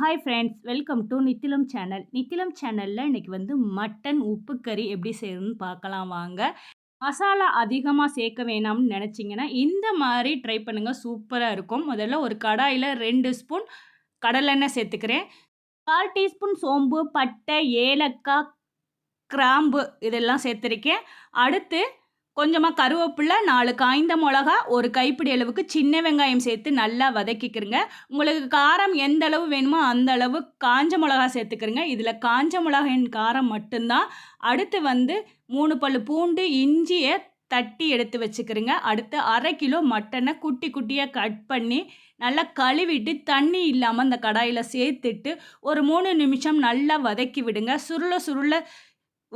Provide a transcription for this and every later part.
Hi friends welcome to Nithilam channel Nithilam சேனலில் இன்றைக்கி வந்து மட்டன் உப்பு கறி எப்படி செய்யணும்னு பார்க்கலாம் வாங்க. மசாலா அதிகமாக சேர்க்க வேணாம்னு நினச்சிங்கன்னா இந்த மாதிரி ட்ரை பண்ணுங்கள் சூப்பராக இருக்கும். முதல்ல ஒரு கடாயில் ரெண்டு ஸ்பூன் கடலெண்ணெய் சேர்த்துக்கிறேன். கால் டீஸ்பூன் சோம்பு பட்டை ஏலக்காய் கிராம்பு இதெல்லாம் சேர்த்துருக்கேன். அடுத்து கொஞ்சமாக கருவேப்பிலை நாலு காய்ந்த மிளகா ஒரு கைப்பிடி அளவுக்கு சின்ன வெங்காயம் சேர்த்து நல்லா வதக்கிக்கிறங்க. உங்களுக்கு காரம் எந்த அளவு வேணுமோ அந்த அளவு காஞ்ச மிளகா சேர்த்துக்கிறங்க. இதில் காஞ்ச மிளகாயின் காரம் மட்டும்தான். அடுத்து வந்து மூணு பல் பூண்டு இஞ்சியை தட்டி எடுத்து வச்சுக்கிறேங்க. அடுத்து அரை கிலோ மட்டனை குட்டி குட்டியாக கட் பண்ணி நல்லா கழுவிட்டு தண்ணி இல்லாமல் அந்த கடாயில் சேர்த்துட்டு ஒரு மூணு நிமிஷம் நல்லா வதக்கி விடுங்க. சுருள சுருள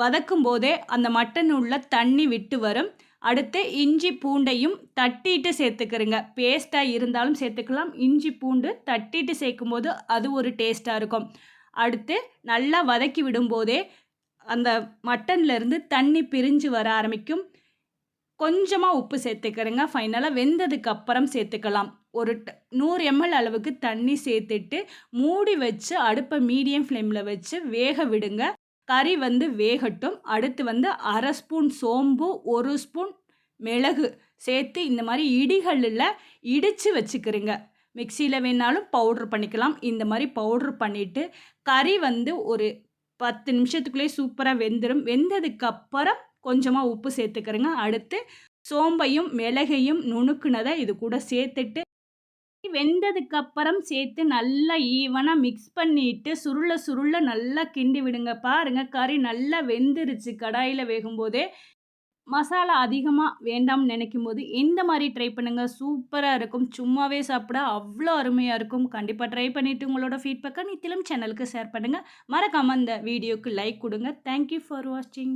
வதக்கும் போதே அந்த மட்டன் உள்ள தண்ணி விட்டு வரும். அடுத்து இஞ்சி பூண்டையும் தட்டிட்டு சேர்த்துக்கிறங்க பேஸ்ட்டாக இருந்தாலும் சேர்த்துக்கலாம். இஞ்சி பூண்டு தட்டிட்டு சேர்க்கும் போது அது ஒரு டேஸ்ட்டாக இருக்கும். அடுத்து நல்லா வதக்கி விடும்போதே அந்த மட்டன்லேருந்து தண்ணி பிரிஞ்சு வர ஆரம்பிக்கும். கொஞ்சமாக உப்பு சேர்த்துக்கிறேங்க ஃபைனலாக வெந்ததுக்கு அப்புறம் சேர்த்துக்கலாம். ஒரு நூறு எம்எல் அளவுக்கு தண்ணி சேர்த்துட்டு மூடி வச்சு அடுப்பை மீடியம் ஃப்ளேமில் வச்சு வேக விடுங்க. கறி வந்து வேகட்டும். அடுத்து வந்து அரை ஸ்பூன் சோம்பு ஒரு ஸ்பூன் மிளகு சேர்த்து இந்த மாதிரி இடிகளில் இடித்து வச்சுக்கிறீங்க. மிக்சியில் வேணாலும் பவுட்ரு பண்ணிக்கலாம். இந்த மாதிரி பவுட்ரு பண்ணிவிட்டு கறி வந்து ஒரு பத்து நிமிஷத்துக்குள்ளேயே சூப்பராக வெந்துடும் வெந்ததுக்கப்புறம் கொஞ்சமாக உப்பு சேர்த்துக்கிறேங்க. அடுத்து சோம்பையும் மிளகையும் நுணுக்குனதை இது கூட சேர்த்துட்டு வெந்ததுக்கு அப்புறம் சேர்த்து நல்லா ஈவனாக மிக்ஸ் பண்ணிட்டு சுருள சுருள நல்லா கிண்டி விடுங்க. பாருங்க கறி நல்லா வெந்துருச்சு. கடாயில் வேகும்போதே மசாலா அதிகமாக வேண்டாம்னு நினைக்கும் போது இந்த மாதிரி ட்ரை பண்ணுங்கள் சூப்பராக இருக்கும். சும்மாவே சாப்பிட அவ்வளோ அருமையாக இருக்கும். கண்டிப்பாக ட்ரை பண்ணிவிட்டு உங்களோட ஃபீட்பேக்கை நித்திலும் சேனலுக்கு ஷேர் பண்ணுங்கள் மறக்காமல் இந்த வீடியோக்கு லைக் கொடுங்க. தேங்க்யூ ஃபார் வாட்சிங்